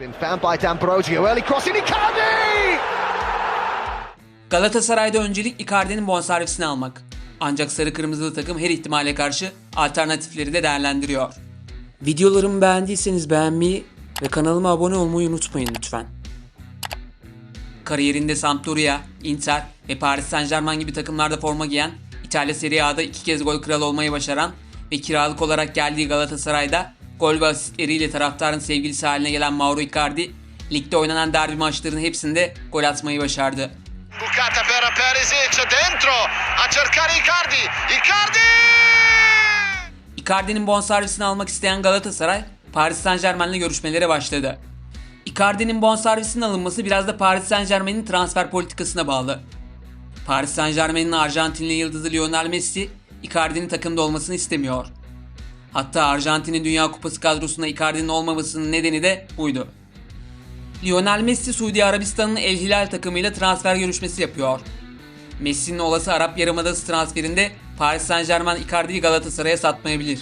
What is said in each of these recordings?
Been found by D'Ambrosio. Early crossing. Icardi! Galatasaray'da öncelik Icardi'nin bonservisini almak. Ancak sarı kırmızılı takım her ihtimale karşı alternatifleri de değerlendiriyor. Videolarımı beğendiyseniz beğenmeyi ve kanalıma abone olmayı unutmayın lütfen. Kariyerinde Sampdoria, Inter ve Paris Saint Germain gibi takımlarda forma giyen, İtalya Serie A'da iki kez gol kralı olmayı başaran ve kiralık olarak geldiği Galatasaray'da gol ve asistleriyle taraftarın sevgilisi haline gelen Mauro Icardi, ligde oynanan derbi maçlarının hepsinde gol atmayı başardı. Bucata per Perisic dentro a cercare Icardi. Icardi! Icardi'nin bonservisini almak isteyen Galatasaray, Paris Saint Germain'le görüşmelere başladı. Icardi'nin bonservisinin alınması biraz da Paris Saint Germain'in transfer politikasına bağlı. Paris Saint Germain'in Arjantinli yıldızı Lionel Messi, Icardi'nin takımda olmasını istemiyor. Hatta Arjantin'in Dünya Kupası kadrosunda Icardi'nin olmamasının nedeni de buydu. Lionel Messi Suudi Arabistan'ın El Hilal takımıyla transfer görüşmesi yapıyor. Messi'nin olası Arap Yarımadası transferinde Paris Saint Germain Icardi'yi Galatasaray'a satmayabilir.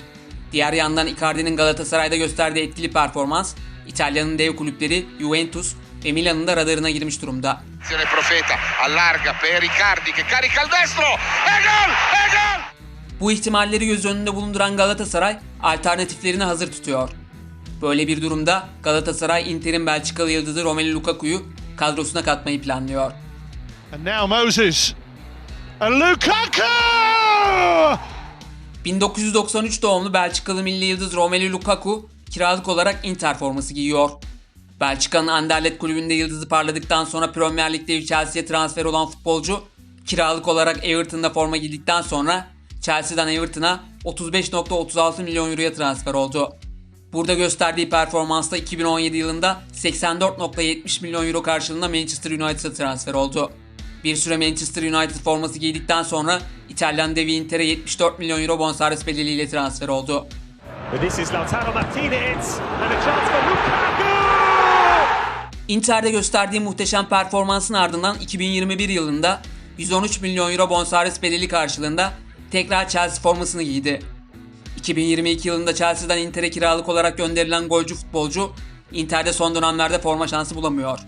Diğer yandan Icardi'nin Galatasaray'da gösterdiği etkili performans, İtalya'nın dev kulüpleri Juventus ve Milan'ın da radarına girmiş durumda. Profeta allarga per Icardi che carica al destro. E gol! E gol! Bu ihtimalleri göz önünde bulunduran Galatasaray alternatiflerini hazır tutuyor. Böyle bir durumda Galatasaray Inter'in Belçikalı yıldızı Romelu Lukaku'yu kadrosuna katmayı planlıyor. And now Moses. And Lukaku! 1993 doğumlu Belçikalı milli yıldız Romelu Lukaku kiralık olarak Inter forması giyiyor. Belçika'nın Anderlecht kulübünde yıldızı parladıktan sonra Premier Lig'de Chelsea'ye transfer olan futbolcu kiralık olarak Everton'da forma giydikten sonra Chelsea'den Everton'a 35.36 milyon euroya transfer oldu. Burada gösterdiği performansla 2017 yılında 84.70 milyon euro karşılığında Manchester United'a transfer oldu. Bir süre Manchester United forması giydikten sonra İtalyan devi Inter'e 74 milyon euro bonservis bedeliyle transfer oldu. Inter'de gösterdiği muhteşem performansın ardından 2021 yılında 113 milyon euro bonservis bedeli karşılığında tekrar Chelsea formasını giydi. 2022 yılında Chelsea'den Inter'e kiralık olarak gönderilen golcü futbolcu Inter'de son dönemlerde forma şansı bulamıyor.